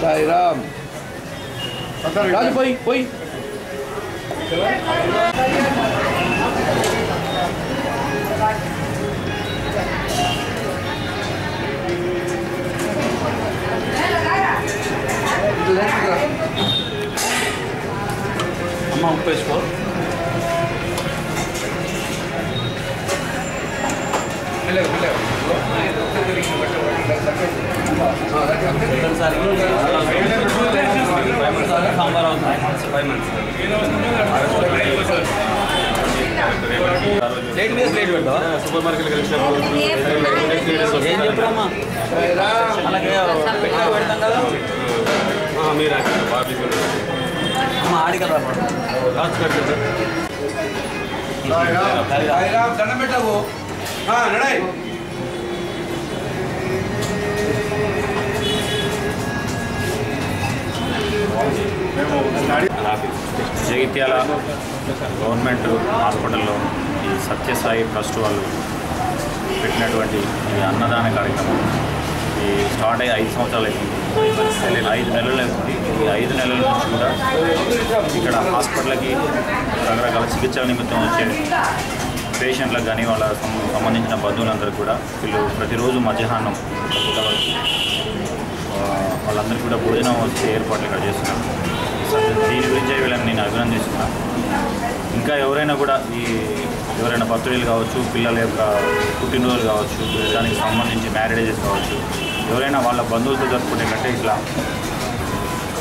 साई राम राज भाई कोई amount per spot. Hello, hello. Sambar అవుతుంది ఫైవ్ మంత్స్ ప్లేట్ మీద ప్లేట్ పెడతావా సూపర్ మార్కెట్ ఏం చెప్పురమ్మా అలాగే పెట్టినా పెడతాం కదా. మీరు? ఆడిక దండం పెట్టావు. నడాయి. జగిత్యాల గవర్నమెంట్ హాస్పిటల్లో ఈ సత్యసాయి ట్రస్ట్ వాళ్ళు పెట్టినటువంటి ఈ అన్నదాన కార్యక్రమం ఈ స్టార్ట్ అయ్యి ఐదు సంవత్సరాలు అవుతుంది ఐదు నెలలు అవుతుంది ఈ ఐదు నెలల నుంచి కూడా ఇక్కడ హాస్పిటల్కి రకరకాల చికిత్సల నిమిత్తం వచ్చే పేషెంట్లకు కానీ వాళ్ళ సంబంధించిన బంధువులందరూ కూడా వీళ్ళు ప్రతిరోజు మధ్యాహ్నం వాళ్ళందరికీ కూడా భోజనం వచ్చే ఏర్పాట్లు ఇక్కడ చేస్తున్నారు. దీని గురించే వీళ్ళని నేను అభినందిస్తున్నాను ఇంకా ఎవరైనా కూడా ఈ ఎవరైనా బర్త్డేలు కావచ్చు పిల్లల యొక్క పుట్టినరోజులు కావచ్చు దానికి సంబంధించి మ్యారేజెస్ కావచ్చు ఎవరైనా వాళ్ళ బంధువులతో జరుపుకునే కంటే ఇట్లా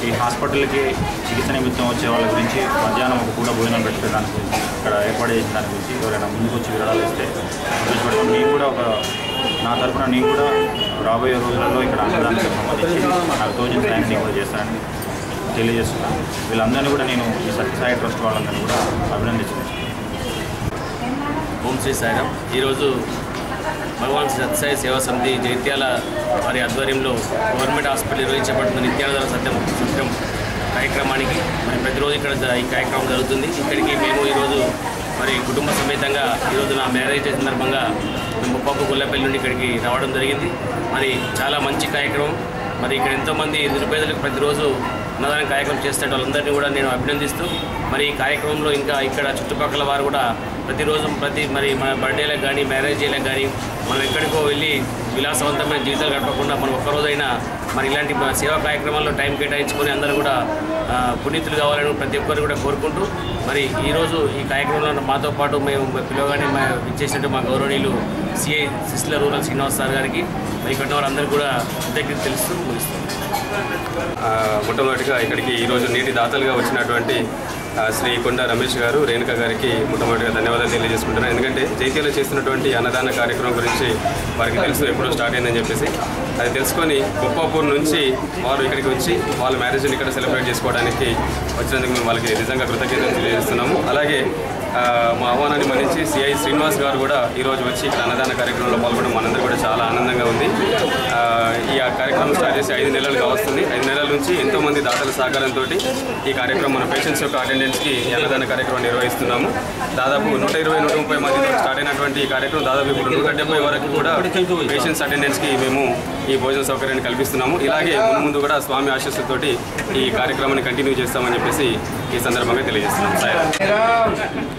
ఈ హాస్పిటల్కి చికిత్స నిమిత్తం వచ్చే వాళ్ళ గురించి మధ్యాహ్నం ఒక పూట భోజనం పెట్టే దాని గురించి ఇక్కడ ఏర్పాటు చేసిన దాని గురించి ఎవరైనా ముందుకు వచ్చి వివరాలు ఇస్తే సంతోషపడతాం నేను కూడా ఒక నా తరఫున నేను కూడా రాబోయే రోజులలో ఇక్కడ అన్నదానికి సంబంధించి నాకు తోచిన సాయం నేను కూడా చేస్తానని తెలియజేస్తున్నా. వీళ్ళందరినీ కూడా నేను ఈ సత్యసాయి ట్రస్ట్ వాళ్ళందరినీ కూడా అభినందిస్తున్నాను. ఓం శ్రీ సాయిరామ్. ఈరోజు భగవాన్ సత్యసాయి సేవా సమితి జైత్యాల వారి ఆధ్వర్యంలో గవర్నమెంట్ హాస్పిటల్ నిర్వహించబడుతున్న నిత్యానంద సత్యం సత్యం కార్యక్రమానికి మరి ప్రతిరోజు ఇక్కడ ఈ కార్యక్రమం జరుగుతుంది. ఇక్కడికి మేము ఈరోజు మరి కుటుంబ సమేతంగా ఈరోజు నా మ్యారేజ్ సందర్భంగా మేము ముప్పాపు గొల్లపల్లి నుండి ఇక్కడికి రావడం జరిగింది. మరి చాలా మంచి కార్యక్రమం. మరి ఇక్కడ ఎంతోమంది నిరుపేదలకు ప్రతిరోజు అన్నదానం కార్యక్రమం చేస్తున్న వాళ్ళందరినీ కూడా నేను అభినందిస్తూ మరి ఈ కార్యక్రమంలో ఇంకా ఇక్కడ చుట్టుపక్కల వారు కూడా ప్రతిరోజు ప్రతి మరి మన బర్త్డేలకు కానీ మ్యారేజీలకు కానీ మనం ఎక్కడికో వెళ్ళి విలాసవంతమైన జీవితాలు గడపకుండా మనం ఒక్కరోజైనా మరి ఇలాంటి సేవా కార్యక్రమాల్లో టైం కేటాయించుకొని అందరూ కూడా పునీతులు కావాలని ప్రతి ఒక్కరు కూడా కోరుకుంటూ మరి ఈరోజు ఈ కార్యక్రమంలో మాతో పాటు మేము పిలవగానే మా ఇచ్చేసినట్టు మా గౌరవనీయులు సిఐ సిస్ల రూరల్ శ్రీనివాస్ సార్ గారికి మరి ఇక్కడ వారందరూ కూడా కృతజ్ఞత తెలుస్తూ ముగిస్తాం మొట్టమొదటిగా ఇక్కడికి ఈరోజు నీటి దాతలుగా వచ్చినటువంటి శ్రీ కొండ రమేష్ గారు రేణుక గారికి మొట్టమొదటిగా ధన్యవాదాలు తెలియజేసుకుంటున్నాను ఎందుకంటే జైత్యాలో చేస్తున్నటువంటి అన్నదాన కార్యక్రమం గురించి వారికి తెలుసు ఎప్పుడో స్టార్ట్ అయిందని చెప్పేసి. అది తెలుసుకొని గొప్పపూర్ నుంచి వారు ఇక్కడికి వచ్చి వాళ్ళ మ్యారేజ్ని ఇక్కడ సెలబ్రేట్ చేసుకోవడానికి వచ్చినందుకు మేము వాళ్ళకి నిజంగా కృతజ్ఞతలు తెలియజేస్తున్నాము. అలాగే మా ఆహ్వానాన్ని మన్నించి సిఐ శ్రీనివాస్ గారు కూడా ఈరోజు వచ్చి ఇక్కడ అన్నదాన కార్యక్రమంలో పాల్గొనడం మనందరూ కూడా చాలా ఆనందంగా ఉంది. ఈ ఆ కార్యక్రమం స్టార్ట్ చేసి ఐదు నెలలుగా వస్తుంది ఐదు నెలల నుంచి ఎంతోమంది దాతల సహకారంతో ఈ కార్యక్రమం మన పేషెంట్స్ యొక్క అటెండెన్స్కి అన్నదాన కార్యక్రమం నిర్వహిస్తున్నాము. దాదాపు నూట ఇరవై నూట ముప్పై మందితో స్టార్ట్ అయినటువంటి ఈ కార్యక్రమం దాదాపు ఇప్పుడు నూట డెబ్బై వరకు కూడా పేషెంట్స్ అటెండెన్స్కి మేము ఈ భోజన సౌకర్యాన్ని కల్పిస్తున్నాము. ఇలాగే ముందు ముందు కూడా స్వామి ఆశస్సుతోటి ఈ కార్యక్రమాన్ని కంటిన్యూ చేస్తామని చెప్పేసి ఈ సందర్భంగా తెలియజేస్తున్నాం. సార్